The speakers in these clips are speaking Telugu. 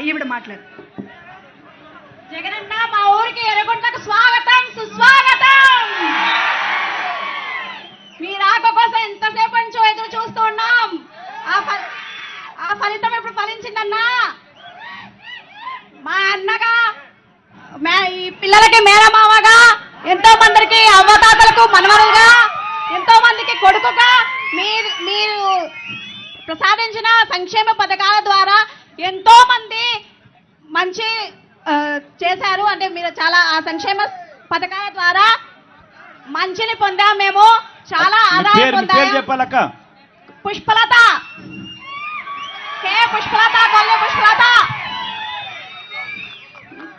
ఈవిడ మాట్లాడు. జగనన్న మా ఊరికి ఎరగొండకు స్వాగతం సుస్వాగతం! మీ రాక కోసం ఎంతసేపు నుంచో ఎదురు చూస్తూ ఉన్నాం. ఆ ఆ ఫలితం ఇప్పుడు ఫలించిందన్నా? మా అన్నగా మే- ఈ పిల్లలకి మేనమావగా ఎంతో మందికి అవ్వతాతలకు మనవరులుగా ఎంతో మందికి కొడుకుగా మీరు మీరు ప్రసాదించిన సంక్షేమ పథకాల ద్వారా ఎంతో మంది మంచి చేశారు. అంటే మీరు చాలా ఆ సంక్షేమ పథకాల ద్వారా మంచిని పొందాం మేము. చాలా ఆదాయం పొందాం. పుష్పలత. కే పుష్పలత కొల్లె పుష్పలత.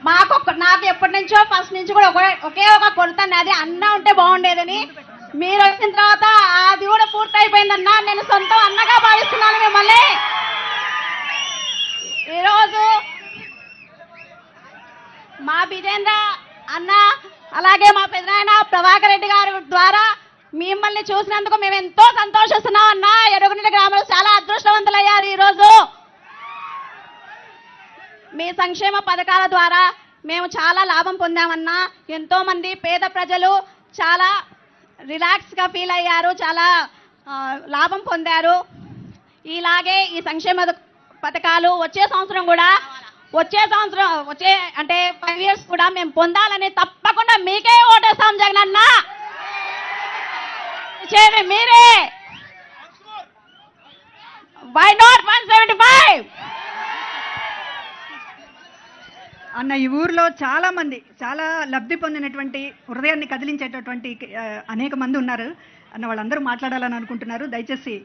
మాకు నాకు ఎప్పటి నుంచో ఫస్ట్ నుంచి కూడా ఒకే ఒకే ఒక కొడుతాను అది అన్న ఉంటే బాగుండేదని. మీరు వచ్చిన తర్వాత అది కూడా పూర్తి అయిపోయిందన్న నేను సొంతం అన్నగా భావిస్తున్నాను మిమ్మల్ని ఈరోజు మా బిజేంద్ర అన్న అలాగే మా పెదనాయన ప్రభాకర్ రెడ్డి గారి ద్వారా మిమ్మల్ని చూసినందుకు మేము ఎంతో సంతోషిస్తున్నాం అన్న. ఎరుగునిల గ్రామంలో చాలా అదృష్టవంతులయ్యారు ఈరోజు. మీ సంక్షేమ పథకాల ద్వారా మేము చాలా లాభం పొందామన్నా. ఎంతో మంది పేద ప్రజలు చాలా రిలాక్స్గా ఫీల్ అయ్యారు చాలా లాభం పొందారు. ఇలాగే ఈ సంక్షేమ పథకాలు వచ్చే సంవత్సరం కూడా వచ్చే సంవత్సరం వచ్చే అంటే ఫైవ్ ఇయర్స్ కూడా మేము పొందాలని తప్పకుండా మీకే ఓటేస్తాం జగనన్న. చేయండి మీరే. Why not one seventy five అన్న ఈ ఊర్లో చాలా మంది చాలా లబ్ధి పొందినటువంటి హృదయాన్ని కదిలించేటటువంటి అనేక మంది ఉన్నారు. అన్న వాళ్ళందరూ మాట్లాడాలని అనుకుంటున్నారు. దయచేసి